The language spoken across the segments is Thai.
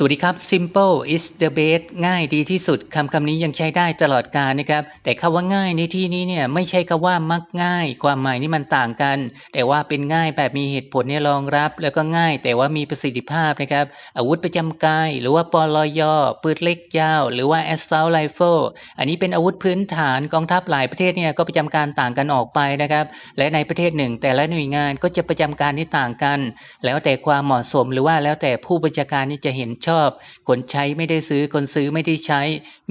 สวัสดีครับ simple is the best ง่ายดีที่สุดคำคำนี้ยังใช้ได้ตลอดกาลนะครับ แต่คำว่าง่ายในที่นี้เนี่ยไม่ใช่คำว่ามักง่าย ความหมายนี่มันต่างกัน แต่ว่าเป็นง่ายแบบมีเหตุผลเนี่ยรองรับ แล้วก็ง่ายแต่ว่ามีประสิทธิภาพนะครับ อาวุธประจำกาย หรือว่าปลอยปืนเล็กยาว หรือว่า assault rifle อันนี้เป็นอาวุธพื้นฐานกองทัพหลายประเทศเนี่ยก็ประจำการต่างกันออกไปนะครับ และในประเทศหนึ่ง แต่ละหน่วยงานก็จะประจำการที่ต่างกัน แล้วแต่ความเหมาะสมหรือว่าแล้วแต่ผู้บัญชาการนี่จะเห็นชอบ คนใช้ไม่ได้ซื้อคนซื้อไม่ได้ใช้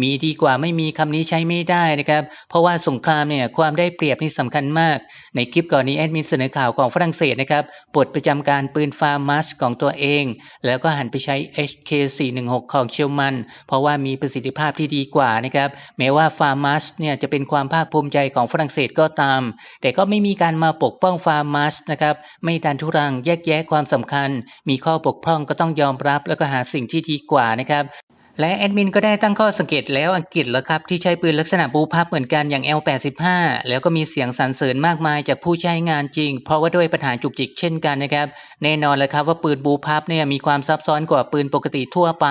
มีดีกว่าไม่มีคำนี้ใช้ไม่ได้นะครับ เพราะว่าสงครามเนี่ยความได้เปรียบนี่สำคัญมาก ในคลิปก่อนนี้แอดมินเสนอข่าวของฝรั่งเศสนะครับปลดประจำการปืนฟาร์มัสของตัวเอง แล้วก็หันไปใช้ HK416 ของเชลมัน เพราะว่ามีประสิทธิภาพที่ดีกว่านะครับแม้ว่าฟาร์มัสเนี่ยจะเป็นความภาคภูมิใจของฝรั่งเศสก็ตาม แต่ก็ไม่มีการมาปกป้องฟาร์มัสนะครับไม่ดันทุรังแยกแยะความสำคัญ มีข้อบกพร่องก็ต้องยอมรับ แล้วก็หาสิ่งที่ดีกว่านะครับ และแอดมินก็ได้ตั้งข้อสังเกตแล้วอังกฤษแล้วครับ ที่ใช้ปืนลักษณะบูพับเหมือนกันอย่าง L85 แล้วก็มีเสียงสรรเสริญมากมายจากผู้ใช้งานจริง เพราะว่าด้วยปัญหาจุกจิกเช่นกันนะครับ แน่นอนเลยครับว่าปืนบูพับเนี่ยมีความซับซ้อนกว่าปืนปกติทั่วไป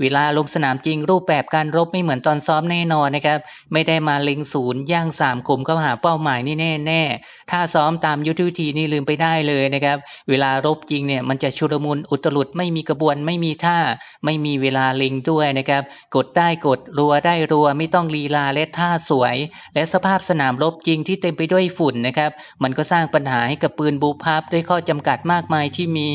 เวลาลงสนามจริงรูปแบบการรบไม่เหมือนตอนซ้อมแน่นอนนะครับ ไม่ได้มาเล็งศูนย์ย่างสามขุมเข้าหาเป้าหมายนี่แน่แน่ถ้าซ้อมตามยุทธวิธีนี่ลืมไปได้เลยนะครับ เวลารบจริงเนี่ยมันจะชุลมุนอุตลุดไม่มีกระบวนไม่มีท่า ไม่มีเวลาเล็งด้วยนะครับ กดได้กดรัวได้รัวไม่ต้องลีลาและท่าสวย และสภาพสนามรบจริงที่เต็มไปด้วยฝุ่นนะครับ มันก็สร้างปัญหาให้กับปืนบูพับด้วยข้อจำกัดมากมายที่มี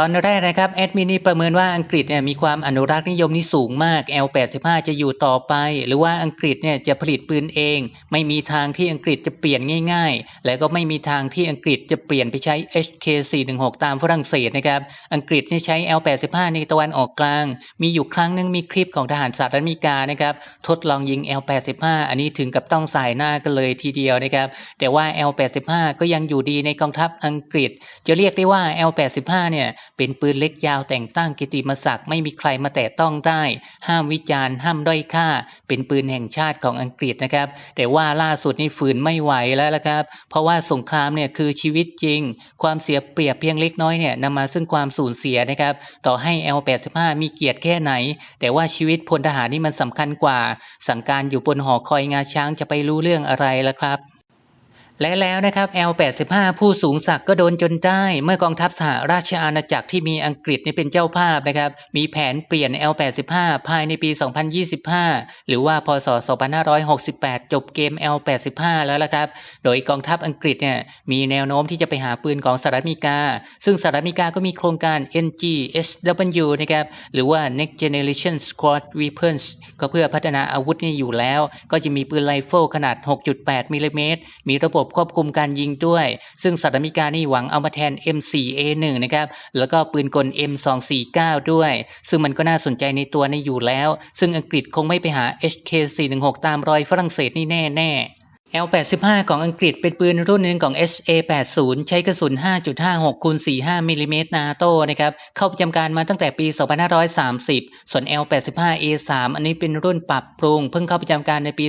ตอนแรกนะครับแอดมินนี่ประเมินว่าอังกฤษเนี่ยมีความอนุรักษ์นิยมนี่สูงมาก L85 จะอยู่ต่อไป หรือว่าอังกฤษเนี่ยจะผลิตปืนเอง ไม่มีทางที่อังกฤษจะเปลี่ยนง่าย ๆ และก็ไม่มีทางที่อังกฤษจะเปลี่ยนไปใช้ HK416 ตามฝรั่งเศสนะครับอังกฤษนี่ใช้ L85 ในตะวันออกกลาง มีอยู่ครั้งหนึงมีคลิปของทหารสหรัฐอเมริกานะครับทดลองยิง L85 อันนี้ถึงกับต้องสายหน้ากันเลยทีเดียวนะครับแต่ว่า L85 ก็ยังอยู่ดีในกองทัพอังกฤษ จะเรียกได้ว่า L85 เนี่ยเป็นปืนเล็กยาวแต่งตั้งกิติมศักดิ์ไม่มีใครมาแตะต้องได้ ห้ามวิจารณ์ ห้ามด้อยค่า เป็นปืนแห่งชาติของอังกฤษนะครับ แต่ว่าล่าสุดนี่ฝืนไม่ไหวแล้วละครับ เพราะว่าสงครามเนี่ยคือชีวิตจริง ความเสียเปรียบเพียงเล็กน้อยเนี่ยนำมาซึ่งความสูญเสียนะครับ ต่อให้ L85 มีเกียรติแค่ไหน แต่ว่าชีวิตพลทหารนี่มันสำคัญกว่า สั่งการอยู่บนหอคอยงาช้างจะไปรู้เรื่องอะไรล่ะครับ และแล้วนะครับ L85 ผู้สูงศักดิ์ก็โดนจนได้เมื่อกองทัพสหราชอาณาจักรที่มีอังกฤษนี่เป็นเจ้าภาพนะครับ มีแผนเปลี่ยน L85 ภายในปี 2025 หรือว่าพศ 2568 จบเกม L85 แล้วละครับ โดยกองทัพอังกฤษเนี่ยมีแนวโน้มที่จะไปหาปืนของสหรัฐอเมริกา ซึ่งสหรัฐอเมริกาก็มีโครงการ NGSW นะครับหรือว่า Next Generation Squad Weapons ก็เพื่อพัฒนาอาวุธนี่อยู่แล้ว ก็จะมีปืนไรเฟิลขนาด 6.8มิลลิเมตรมีระบบควบคุมการยิงด้วย ซึ่งสหรัฐอเมริกานี่หวังเอามาแทน M4A1 นะครับแล้วก็ปืนกล M249 ด้วย ซึ่งมันก็น่าสนใจในตัวนี้อยู่แล้ว ซึ่งอังกฤษคงไม่ไปหา HK416 ตามรอยฝรั่งเศสนี่แน่ๆ L85 ของอังกฤษเป็นปืนรุ่นหนึ่งของ SA80 ใช้กระสุน 5.56คูณ45มิลลิเมตรนาโต้นะครับ เข้าประจำการมาตั้งแต่ปี 2530 ส่วน L85A3 อันนี้เป็นรุ่นปรับปรุง เพิ่งเข้าประจำการในปี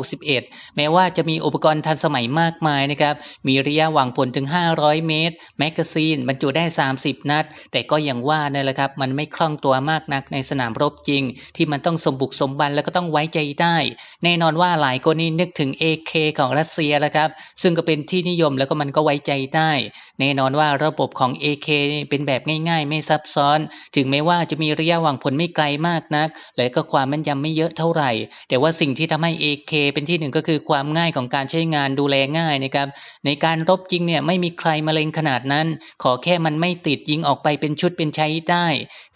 2561 แม้ว่าจะมีอุปกรณ์ทันสมัยมากมายนะครับ มีระยะหว่างผลถึง 500 เมตร แมกกาซีนบรรจุได้ 30 นัด แต่ก็อย่างว่านั่นแหละครับ มันไม่คล่องตัวมากนักในสนามรบจริง ที่มันต้องสมบุกสมบันแล้วก็ต้องไว้ใจได้ แน่นอนว่าหลายคนนี่นึกถึง AK ของรัสเซียแล้วครับ ซึ่งก็เป็นที่นิยมแล้วก็มันก็ไว้ใจได้ แน่นอนว่าระบบของ AK เป็นแบบง่ายๆ ไม่ซับซ้อน ถึงแม้ว่าจะมีระยะวางผลไม่ไกลมากนัก และก็ความแม่นยำไม่เยอะเท่าไหร่ แต่ว่าสิ่งที่ทำให้ AK เป็นที่หนึ่งก็คือความง่ายของการใช้งานดูแลง่ายนะครับในการรบจริงเนี่ยไม่มีใครมาเลงขนาดนั้น ขอแค่มันไม่ติดยิงออกไปเป็นชุดเป็นใช้ได้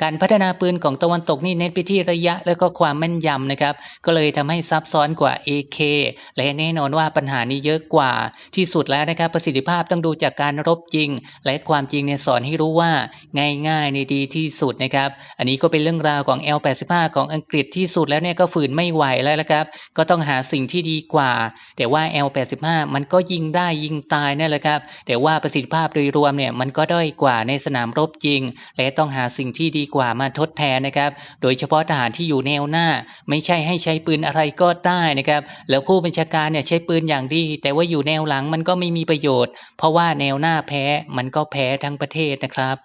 การพัฒนาปืนของตะวันตกนี่เน้นไปที่ระยะและก็ความแม่นยำนะครับก็เลยทำให้ซับซ้อนกว่า AK และแน่น่นอนว่าปัญหานี้เยอะกว่าที่สุดแล้วนะครับประสิทธิภาพต้องดูจากการรบจริง และความจริงเนี่ยสอนให้รู้ว่าง่ายๆในดีที่สุดนะครับ อันนี้ก็เป็นเรื่องราวของ L85 ของอังกฤษที่สุดแล้วเนี่ยก็ฝืนไม่ไหวแล้วละครับ ก็ต้องหาสิ่งที่ดีกว่า แต่ว่า L85 มันก็ยิงได้ยิงตายนั่นแหละครับแต่ว่าประสิทธิภาพโดยรวมเนี่ยมันก็ด้อยกว่าในสนามรบจริง และต้องหาสิ่งที่ดีกว่ามาทดแทนนะครับ โดยเฉพาะทหารที่อยู่แนวหน้า ไม่ใช่ให้ใช้ปืนอะไรก็ได้นะครับ แล้วผู้บัญชาการเนี่ยเนี่ยใช้ปืนอย่างดี แต่ว่าอยู่แนวหลังมันก็ไม่มีประโยชน์ เพราะว่าแนวหน้าแพ้มันก็แพ้ทั้งประเทศนะครับ